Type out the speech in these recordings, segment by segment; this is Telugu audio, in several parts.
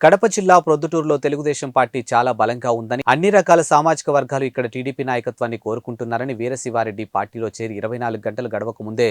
కడప జిల్లా ప్రొద్దుటూరులో తెలుగుదేశం పార్టీ చాలా బలంగా ఉందని అన్ని రకాల సామాజిక వర్గాలు ఇక్కడ టీడీపీ నాయకత్వాన్ని కోరుకుంటున్నారని వీరశివారెడ్డి పార్టీలో చేరి ఇరవై నాలుగు గంటలు గడవక ముందే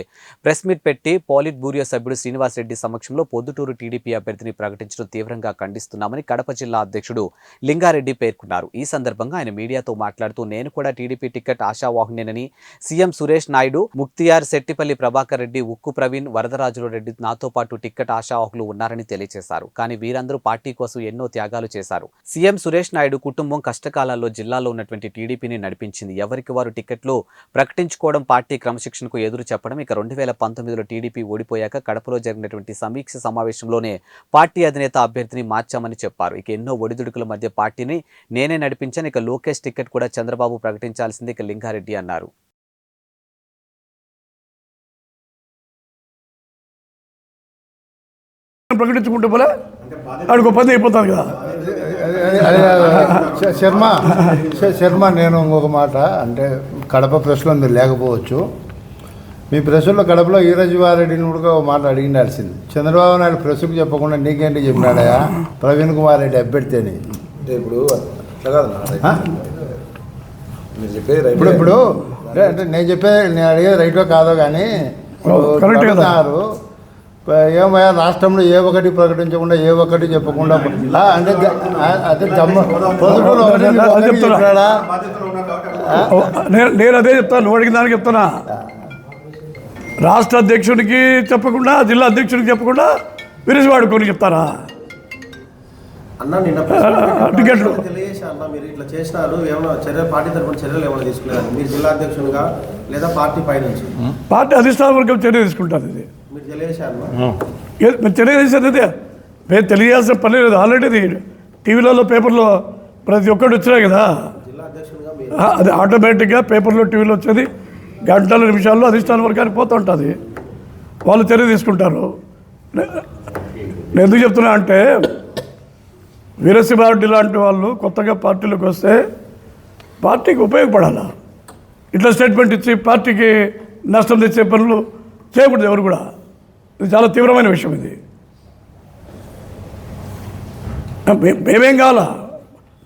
ప్రెస్ మీట్ పెట్టి పోలిట్ బ్యూరో సభ్యుడు శ్రీనివాసరెడ్డి సమక్షంలో పొద్దుటూరు టీడీపీ అభ్యర్థిని ప్రకటించడం తీవ్రంగా ఖండిస్తున్నామని కడప జిల్లా అధ్యక్షుడు లింగారెడ్డి పేర్కొన్నారు. ఈ సందర్భంగా ఆయన మీడియాతో మాట్లాడుతూ నేను కూడా టీడీపీ టికెట్ ఆశావాహునేనని సీఎం సురేష్ నాయుడు ముక్తియార్ శెట్టిపల్లి ప్రభాకర్ రెడ్డి ఉక్కు ప్రవీణ్ వరదరాజుల రెడ్డి నాతో పాటు టిక్కెట్ ఆశావాహులు ఉన్నారని తెలియజేశారు. కానీ వీరందరూ పార్టీ కోసం ఎన్నో త్యాగాలు చేశారు. సీఎం సురేష్ నాయుడు కుటుంబం కష్టకాలాల్లో జిల్లాలో ఉన్నటువంటి టీడీపీని నడిపించింది. ఎవరికి వారు టికెట్లు ప్రకటించుకోవడం పార్టీ క్రమశిక్షణకు ఎదురు చెప్పడం ఇక రెండు వేల పంతొమ్మిదిలో టీడీపీ ఓడిపోయాక కడపలో జరిగినటువంటి సమీక్ష సమావేశంలోనే పార్టీ అధినేత అభ్యర్థిని మార్చామని చెప్పారు. ఇక ఎన్నో ఒడిదుడుకుల మధ్య పార్టీని నేనే నడిపించాను. ఇక లోకేష్ టికెట్ కూడా చంద్రబాబు ప్రకటించాల్సింది ఇక లింగారెడ్డి అన్నారు. ప్రకటించుకుంటే పోలే? ఆడికి పని అయిపోతుంది కదా. శర్మ శర్మ నేను ఇంకొక మాట. అంటే కడప ప్రెస్లో మీరు లేకపోవచ్చు. మీ ప్రెస్లో కడపలో ఈరజీవారెడ్డిని కూడా ఒక మాట అడిగిండాల్సింది చంద్రబాబు నాయుడు ప్రెస్కు చెప్పకుండా నీకేంటి చెప్పినాడయా ప్రవీణ్ కుమార్ రెడ్డి అభ్యర్థి అని అంటే ఇప్పుడు చెప్పేది ఇప్పుడు ఇప్పుడు అంటే- నేను చెప్పే నేను అడిగేది రైటో కాదో కానీ. ఏమయ్యా రాష్ట్రంలో ఏ ఒకటి ప్రకటించకుండా ఏ ఒక్కటి చెప్పకుండా అంటే అదే చెప్తున్నా. నేను నేను అదే చెప్తాను నువ్వు అడిగిన దానికి చెప్తున్నా. రాష్ట్ర అధ్యక్షుడికి చెప్పకుండా జిల్లా అధ్యక్షుడికి చెప్పకుండా విరిసివాడు కొని చెప్తారా? టికెట్లు. మీరు ఇట్లా చేసినారు ఏమైనా చర్య పార్టీ తరఫున చర్యలు ఏమైనా తీసుకున్నారు? మీరు జిల్లా అధ్యక్షునిగా లేదా పార్టీ పై నుంచి పార్టీ అధిష్టాన వర్గం చర్య తీసుకుంటారు ఇది. తెలియజేశారు అదే? మేము తెలియాల్సిన పని లేదు ఆల్రెడీ టీవీలలో పేపర్లో ప్రతి ఒక్కటి వచ్చినాయి కదా? అది ఆటోమేటిక్గా పేపర్లో టీవీలో వచ్చేది గంటల నిమిషాల్లో అధిష్టాన వర్గానికి పోతూ ఉంటుంది. వాళ్ళు చర్య తీసుకుంటారు. నేను ఎందుకు చెప్తున్నా అంటే వీరశివారెడ్డి లాంటి వాళ్ళు కొత్తగా పార్టీలోకి వస్తే పార్టీకి ఉపయోగపడాలా? ఇట్లా స్టేట్మెంట్ ఇచ్చి పార్టీకి నష్టం తెచ్చే పనులు చేయకూడదు ఎవరు కూడా. ఇది చాలా తీవ్రమైన విషయం ఇది. మే- మేమేం కావాలా?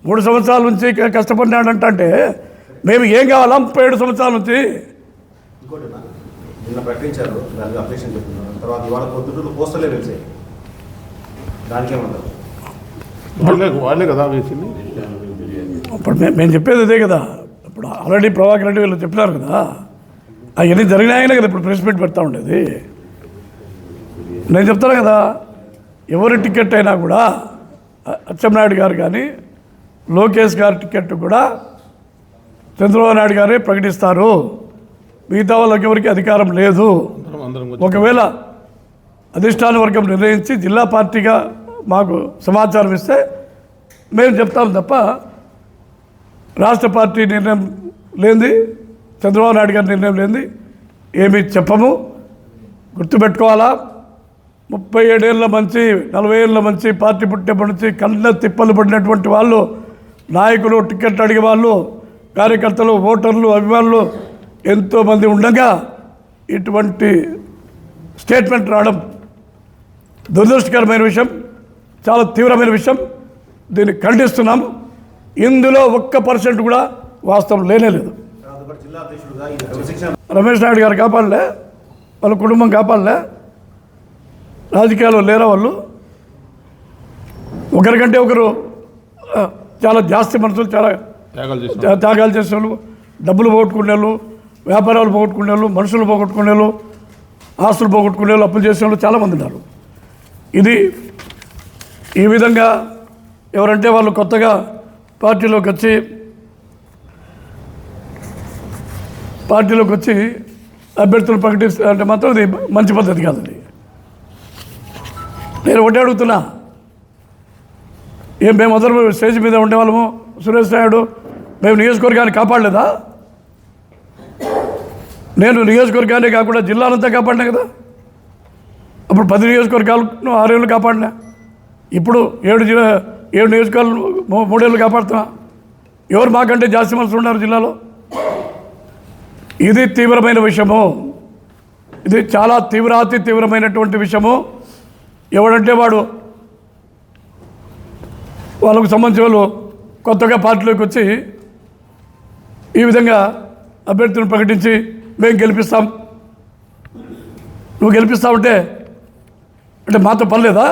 మూడు సంవత్సరాల నుంచి కష్టపడినాడంట అంటే మేము ఏం కావాలా? ముప్పై ఏడు సంవత్సరాల నుంచి. నిన్న ప్రకటించారు దానికి అప్లికేషన్ చెప్తున్నారు. తర్వాత ఇవాళ పొద్దుటూరు పోస్టలే వెళ్తాయి దానికి ఏమంటారు? వాళ్ళే వాళ్ళే కదా వేసింది? ఇప్పుడు మేము చెప్పేది అదే కదా. ఇప్పుడు ఆల్రెడీ ప్రభాకర్ రెడ్డి వీళ్ళు చెప్పినారు కదా. అవన్నీ జరిగినాయనే కదా ఇప్పుడు ప్రెస్ మీట్ పెడతా ఉండేది. నేను చెప్తాను కదా ఎవరి టికెట్ అయినా కూడా అచ్చెన్నాయుడు గారు కానీ లోకేష్ గారి టికెట్ కూడా చంద్రబాబు నాయుడు గారే ప్రకటిస్తారు. మిగతా వాళ్ళకి ఎవరికి అధికారం లేదు. ఒకవేళ అధిష్టాన వర్గం నిర్ణయించి జిల్లా పార్టీగా మాకు సమాచారం ఇస్తే మేము చెప్తాం తప్ప రాష్ట్ర పార్టీ నిర్ణయం లేనిది చంద్రబాబు నాయుడు గారి నిర్ణయం లేనిది ఏమీ చెప్పము. గుర్తుపెట్టుకోవాలా? ముప్పై ఏడేళ్ళ మంచి నలభై ఏళ్ళ మంచి పార్టీ పుట్టినప్పటి నుంచి కళ్ళ తిప్పలు పడినటువంటి వాళ్ళు నాయకులు టికెట్ అడిగే వాళ్ళు కార్యకర్తలు ఓటర్లు అభిమానులు ఎంతోమంది ఉండగా ఇటువంటి స్టేట్మెంట్ రావడం దురదృష్టకరమైన విషయం చాలా తీవ్రమైన విషయం. దీన్ని ఖండిస్తున్నాం ఇందులో ఒక్క పర్సెంట్ కూడా వాస్తవం లేనే లేదు. కాబట్టి జిల్లా అధ్యక్షుడిగా ఈ క్రమశిక్షణ రమేష్ నాయుడు గారు కాపాడలే వాళ్ళ కుటుంబం కాపాడలే. రాజకీయాల్లో లేరా వాళ్ళు ఒకరికంటే ఒకరు చాలా జాస్తి మనుషులు చాలా త్యా- త్యాగాలు చేసే వాళ్ళు డబ్బులు పోగొట్టుకునే వాళ్ళు వ్యాపారాలు పోగొట్టుకునే వాళ్ళు మనుషులు పోగొట్టుకునే వాళ్ళు ఆస్తులు పోగొట్టుకునే వాళ్ళు అప్పులు చేసే వాళ్ళు చాలామంది ఉన్నారు. ఇది ఈ విధంగా ఎవరంటే వాళ్ళు కొత్తగా పార్టీలోకి వచ్చి పార్టీలోకి వచ్చి అభ్యర్థులు ప్రకటిస్తే అంటే మాత్రం ఇది మంచి పద్ధతి కాదండి. నేను ఒకటి అడుగుతున్నా. ఏం మేము అందరం స్టేజ్ మీద ఉండేవాళ్ళము సురేష్ నాయుడు మేము నియోజకవర్గాన్ని కాపాడలేదా? నేను నియోజకవర్గాన్ని కాకుండా జిల్లానంతా కాపాడినా కదా? అప్పుడు పది నియోజకవర్గాలను ఆరేళ్ళు కాపాడినా? ఇప్పుడు ఏడు జిల్లా ఏడు నియోజకవర్గాలు మూడేళ్ళు కాపాడుతున్నా? ఎవరు మాకంటే జాస్తి మనుషులు ఉన్నారు జిల్లాలో? ఇది తీవ్రమైన విషయము. ఇది చాలా తీవ్రాతి తీవ్రమైనటువంటి విషయము. ఎవడంటే వాడు? వాళ్ళకు సంబంధించిన వాళ్ళు కొత్తగా పార్టీలోకి వచ్చి ఈ విధంగా అభ్యర్థులను ప్రకటించి మేము గెలిపిస్తాం. నువ్వు గెలిపిస్తావంటే అంటే మాతో పర్లేదా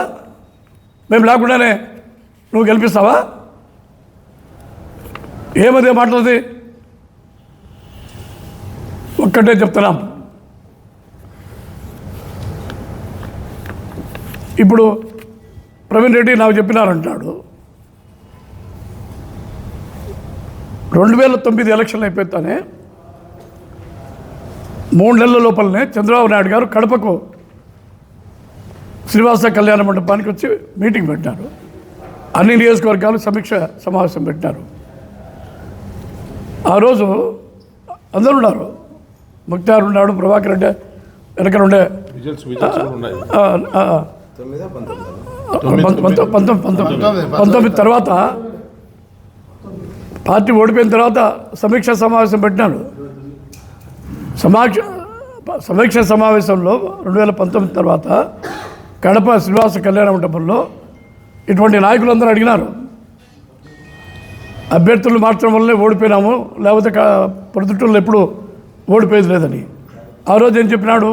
మేము లేకుండానే నువ్వు గెలిపిస్తావా? ఏమదే మాట్లాడది? ఒక్కటే చెప్తున్నాం. ఇప్పుడు ప్రవీణ్ రెడ్డి నాకు చెప్పినారంటాడు. రెండు వేల తొమ్మిది ఎలక్షన్లు అయిపోతానే మూడు నెలల లోపలనే చంద్రబాబు నాయుడు గారు కడపకు శ్రీనివాస కళ్యాణ మండపానికి వచ్చి మీటింగ్ పెట్టారు. అన్ని నియోజకవర్గాలు సమీక్ష సమావేశం పెట్టారు. ఆ రోజు అందరూ ఉన్నారు. ముక్తార్ ఉన్నాడు ప్రభాకర్ రెడ్డి వెనక ఉండే పంతొమ్మిది. తర్వాత పార్టీ ఓడిపోయిన తర్వాత సమీక్ష సమావేశం పెట్టినాడు సమాక్ష సమీక్ష సమావేశంలో రెండు వేల పంతొమ్మిది తర్వాత కడప శ్రీనివాస కళ్యాణ మండపంలో ఇటువంటి నాయకులందరూ అడిగినారు. అభ్యర్థులు మార్చడం వల్లే ఓడిపోయినాము లేకపోతే ప్రొద్దుటూరులో ఎప్పుడు ఓడిపోయేది లేదని. ఆ రోజు ఏం చెప్పినాడు?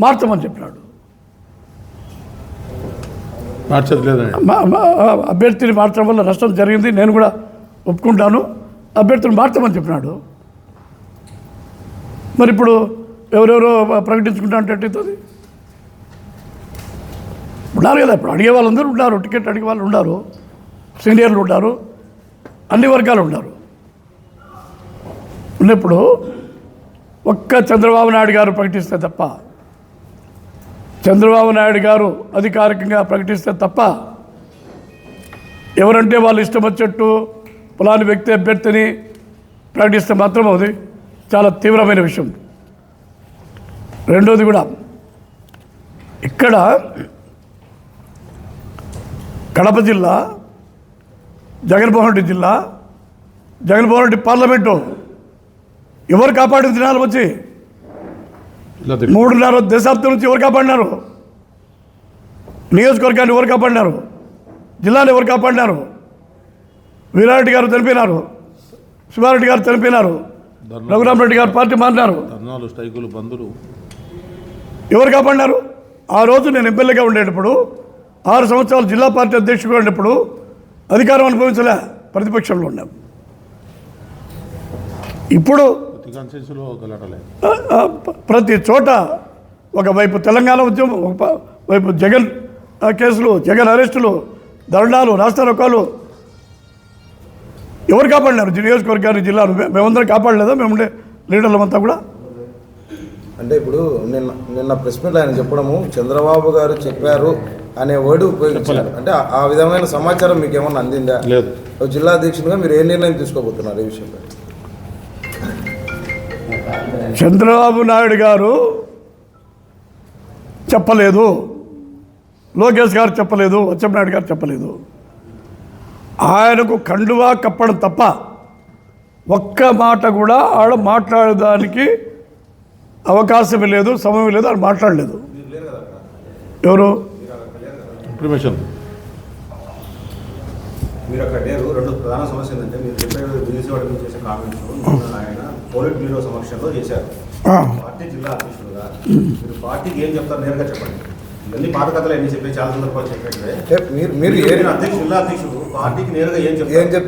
మార్చమని చెప్పినాడు మార్చేది లేదండి మా- మా- అభ్యర్థిని మార్చడం వల్ల నష్టం జరిగింది. నేను కూడా ఒప్పుకుంటాను. అభ్యర్థిని మార్చమని చెప్పినాడు. మరి ఇప్పుడు ఎవరెవరో ప్రకటించుకుంటా అంటే ఎట్టవుతుంది ఉన్నారు కదా ఇప్పుడు అడిగే వాళ్ళందరూ ఉన్నారు. టికెట్ అడిగే వాళ్ళు ఉన్నారు. సీనియర్లు ఉన్నారు. అన్ని వర్గాలు ఉన్నారు. ఉన్నప్పుడు ఒక్క చంద్రబాబు నాయుడు గారు ప్రకటిస్తే తప్ప చంద్రబాబు నాయుడు గారు అధికారికంగా ప్రకటిస్తే తప్ప ఎవరంటే వాళ్ళు ఇష్టం వచ్చేట్టు ఫలాని వ్యక్తి అభ్యర్థిని ప్రకటిస్తే మాత్రం అది చాలా తీవ్రమైన విషయం. రెండోది కూడా ఇక్కడ కడప జిల్లా జగన్మోహన్ రెడ్డి జిల్లా జగన్మోహన్ రెడ్డి పార్లమెంటు ఎవరు కాపాడింది దినాలు వచ్చి మూడున్నర దశాబ్దం నుంచి ఎవరు కాపాడినారు? నియోజకవర్గాన్ని ఎవరు కాపాడినారు? జిల్లాను ఎవరు కాపాడినారు? వీరారెడ్డి గారు తెలిపినారు శివారెడ్డి గారు తెలిపినారు రఘురామరెడ్డి గారు పార్టీ మారినారు. ధర్నాలు స్ట్రైకులు బంధులు ఎవరు కాపాడినారు? ఆ రోజు నేను ఎమ్మెల్యేగా ఉండేటప్పుడు ఆరు సంవత్సరాలు జిల్లా పార్టీ అధ్యక్షుడిగా ఉండేటప్పుడు అధికారం అనుభవించలే ప్రతిపక్షంలో ఉన్నాం. ఇప్పుడు ప్రతి చోట ఒకవైపు తెలంగాణ ఉద్యమం ఒక వైపు జగన్ కేసులు జగన్ అరెస్టులు ధర్నాలు రాష్ట్ర రకాలు. ఎవరు కాపాడినారు? జి- నియోజకవర్గాన్ని జిల్లాను? మేమందరం కాపాడలేదా? మేముండే లీడర్లమంతా కూడా? అంటే ఇప్పుడు నిన్న నిన్న ప్రెస్ మీట్లో ఆయన చెప్పడము చంద్రబాబు గారు చెప్పారు అనే వర్డ్ ఉపయోగించారు. అంటే ఆ- విధమైన సమాచారం మీకు ఏమన్నా అందిందా? లేదు. జిల్లా అధ్యక్షునిగా మీరు ఏ నిర్ణయం తీసుకోబోతున్నారు ఈ విషయంలో చంద్రబాబు నాయుడు గారు చెప్పలేదు. లోకేష్ గారు చెప్పలేదు. అచ్చెన్నాయుడు గారు చెప్పలేదు. ఆయనకు కండువా కప్పడం తప్ప ఒక్క మాట కూడా ఆడ మాట్లాడడానికి అవకాశం లేదు సమయం లేదు ఆయన మాట్లాడలేదు. ఎవరు? ఇన్ఫర్మేషన్ మీరు అక్కడ లేరు. రెండు ప్రధాన సమస్య ఏంటంటే మీరు చెప్పే వాడి మీద చేసే కామెంట్స్ ఆయన పోలిట్ బ్యూరో సమక్షంలో చేశారు. పార్టీ జిల్లా అధ్యక్షుడుగా మీరు పార్టీకి ఏం చెప్తారు నేరుగా చెప్పండి. ఇవన్నీ పాత కథలు ఎన్ని చెప్పే చాలా సందర్భాలు అంటే మీరు మీరు అధ్యక్షుడు జిల్లా అధ్యక్షుడు పార్టీకి నేరుగా ఏం చెప్తారు?